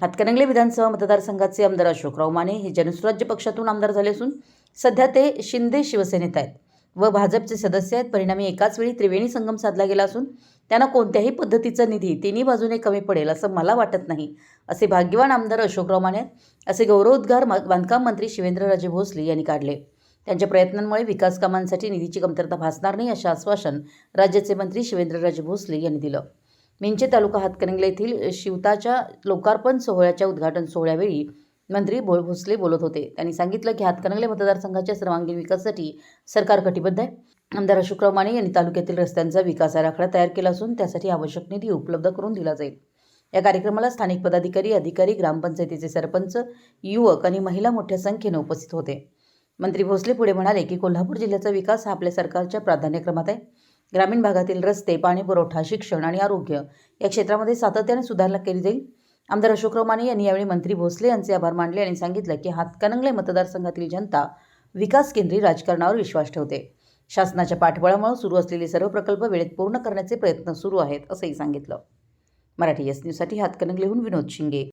हातकणंगले विधानसभा मतदारसंघाचे आमदार अशोकराव माने हे जनसुराज्य पक्षातून आमदार झाले असून सध्या ते शिंदे शिवसेनेत आहेत व भाजपचे सदस्य आहेत. परिणामी एकाच वेळी त्रिवेणी संगम साधला गेला असून त्यांना कोणत्याही पद्धतीचा निधी तिन्ही बाजूने कमी पडेल असं मला वाटत नाही असे भाग्यवान आमदार अशोकराव माने असे गौरवोद्गार बांधकाम मंत्री शिवेंद्रराजे भोसले यांनी काढले. त्यांच्या प्रयत्नांमुळे विकास कामांसाठी निधीची कमतरता भासणार नाही असे आश्वासन राज्याचे मंत्री शिवेंद्रराजे भोसले यांनी दिलं. मिंचे तालुका हातकणंगले येथील शिवताच्या लोकार्पण सोहळ्याच्या उद्घाटन सोहळ्यावेळी मंत्री भो भोसले बोलत होते. त्यांनी सांगितलं की हातकणंगले मतदारसंघाच्या सर्वांगीण विकासासाठी सरकार कटिबद्ध आहे. आमदार अशोकराव माने यांनी तालुक्यातील रस्त्यांचा विकास आराखडा तयार केला असून त्यासाठी आवश्यक निधी उपलब्ध करून दिला जाईल. या कार्यक्रमाला स्थानिक पदाधिकारी अधिकारी ग्रामपंचायतीचे सरपंच युवक आणि महिला मोठ्या संख्येने उपस्थित होते. मंत्री भोसले पुढे म्हणाले की कोल्हापूर जिल्ह्याचा विकास हा आपल्या सरकारच्या प्राधान्यक्रमात आहे. ग्रामीण भागातील रस्ते पाणी पुरवठा शिक्षण आणि आरोग्य या क्षेत्रामध्ये सातत्याने सुधारणा केली जाईल. आमदार अशोक रोमाने यांनी यावेळी मंत्री भोसले यांचे आभार मानले आणि सांगितलं की हातकणंगले मतदारसंघातील जनता विकास केंद्री राजकारणावर विश्वास ठेवते. शासनाच्या पाठबळामुळे सुरू असलेले सर्व प्रकल्प वेळेत पूर्ण करण्याचे प्रयत्न सुरू आहेत असंही सांगितलं. मराठी एस न्यूजसाठी हातकणंगलेहून विनोद शिंगे.